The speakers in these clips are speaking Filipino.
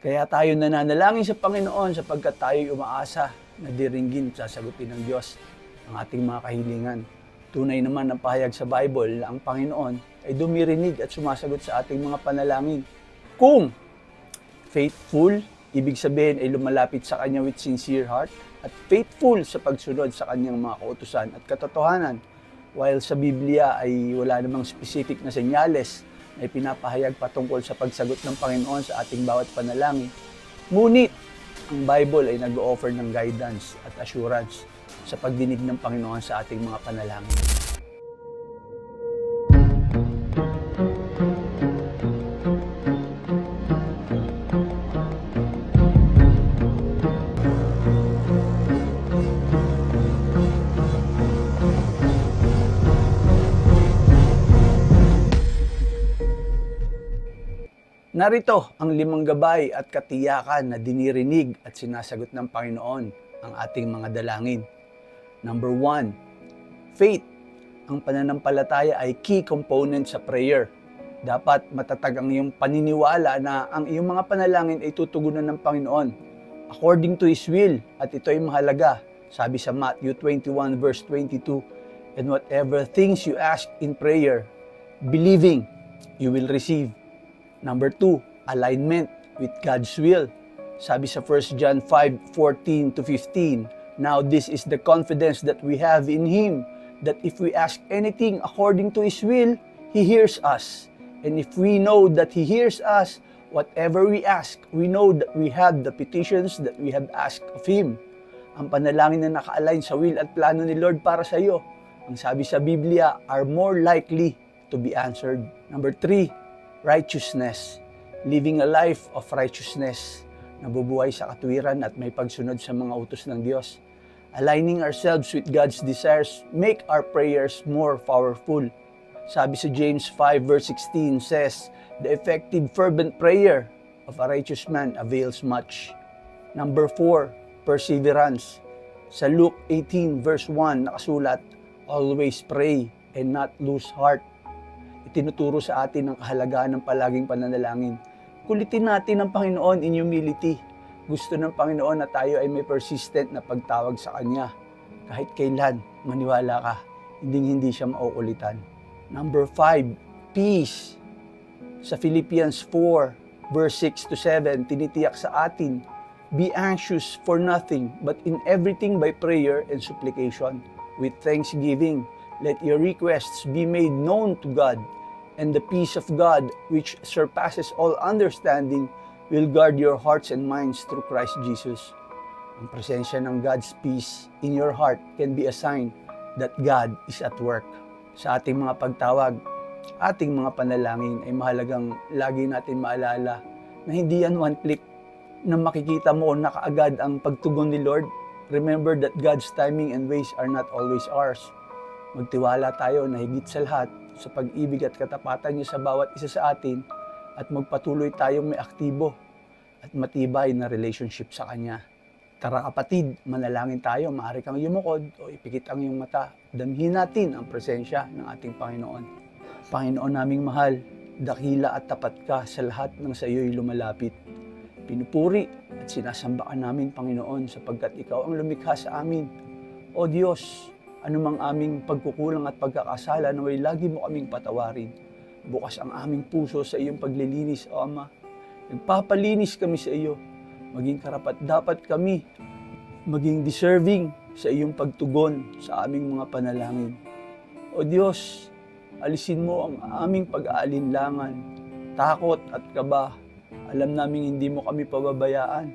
Kaya tayo nananalangin sa Panginoon sapagkat tayo umaasa na diringgin at sasagutin ng Diyos ang ating mga kahilingan. Tunay naman ang pahayag sa Bible na ang Panginoon ay dumirinig at sumasagot sa ating mga panalangin. Kung faithful, ibig sabihin ay lumalapit sa Kanya with sincere heart at faithful sa pagsunod sa Kanyang mga kautusan at katotohanan. While sa Biblia ay wala namang specific na senyales na ipinapahayag patungkol sa pagsagot ng Panginoon sa ating bawat panalangin. Ngunit, ang Bible ay nag-offer ng guidance at assurance sa pagdinig ng Panginoon sa ating mga panalangin. Narito ang limang gabay at katiyakan na dinirinig at sinasagot ng Panginoon ang ating mga dalangin. Number one, faith. Ang pananampalataya ay key component sa prayer. Dapat matatag ang iyong paniniwala na ang iyong mga panalangin ay tutugunan ng Panginoon according to His will at ito ay mahalaga. Sabi sa Matthew 21 verse 22, And whatever things you ask in prayer, believing, you will receive. Number two, alignment with God's will. Sabi sa 1 John 5, 14 to 15, Now this is the confidence that we have in Him, that if we ask anything according to His will, He hears us. And if we know that He hears us, whatever we ask, we know that we have the petitions that we have asked of Him. Ang panalangin na naka-align sa will at plano ni Lord para sa iyo, ang sabi sa Biblia, are more likely to be answered. Number three, righteousness. Living a life of righteousness. Nabubuhay sa katwiran at may pagsunod sa mga utos ng Diyos. Aligning ourselves with God's desires make our prayers more powerful. Sabi sa James 5 verse 16 says, The effective fervent prayer of a righteous man avails much. Number 4, perseverance. Sa Luke 18 verse 1 nakasulat, Always pray and not lose heart itinuturo sa atin ang kahalagahan ng palaging pananalangin. Kulitin natin ang Panginoon in humility. Gusto ng Panginoon na tayo ay may persistent na pagtawag sa Kanya. Kahit kailan, maniwala ka, hindi hindi siya maukulitan. Number five, peace. Sa Philippians 4, verse 6 to 7, tinitiyak sa atin, Be anxious for nothing, but in everything by prayer and supplication, with thanksgiving, let your requests be made known to God, and the peace of God, which surpasses all understanding, will guard your hearts and minds through Christ Jesus. Ang presensya ng God's peace in your heart can be a sign that God is at work. Sa ating mga pagtawag, ating mga panalangin ay mahalagang lagi natin maalala na hindi yan one click na makikita mo na kaagad ang pagtugon ni Lord. Remember that God's timing and ways are not always ours. Magtiwala tayo na higit sa lahat sa pag-ibig at katapatan niya sa bawat isa sa atin at magpatuloy tayong may aktibo at matibay na relationship sa Kanya. Tara kapatid, manalangin tayo, maaari kang yumukod o ipikit ang iyong mata. Damhin natin ang presensya ng ating Panginoon. Panginoon naming mahal, dakila at tapat ka sa lahat ng sa iyo'y lumalapit. Pinupuri at sinasamba ka namin, Panginoon, sapagkat Ikaw ang lumikha sa amin. O Diyos, anumang aming pagkukulang at pagkakasala naway lagi mo kaming patawarin. Bukas ang aming puso sa iyong paglilinis, O Ama. Nagpapalinis kami sa iyo. Maging karapat dapat kami. Maging deserving sa iyong pagtugon sa aming mga panalangin. O Diyos, alisin mo ang aming pag-aalinlangan, takot at kaba. Alam namin hindi mo kami pababayaan.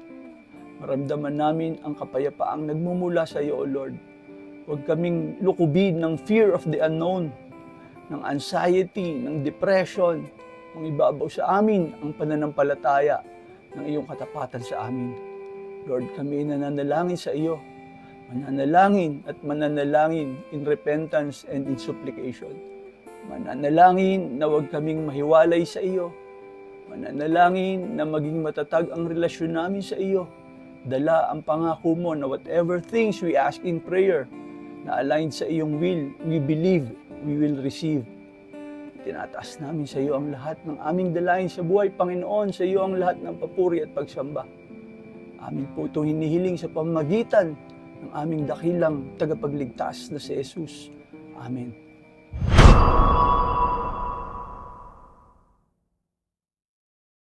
Maramdaman namin ang kapayapaang nagmumula sa iyo, O Lord. Huwag kaming lukubin ng fear of the unknown, ng anxiety, ng depression, ang ibabaw sa amin ang pananampalataya ng iyong katapatan sa amin. Lord, kami nananalangin sa iyo. Mananalangin at mananalangin in repentance and in supplication. Mananalangin na huwag kaming mahiwalay sa iyo. Mananalangin na maging matatag ang relasyon namin sa iyo. Dala ang pangako mo na whatever things we ask in prayer na aligned sa iyong will, we believe we will receive. Tinataas namin sa iyo ang lahat ng aming dalahin sa buhay, Panginoon. Sa iyo ang lahat ng papuri at pagsamba. Amin po itong hinihiling sa pamagitan ng aming dakilang tagapagligtas na si Jesus. Amen.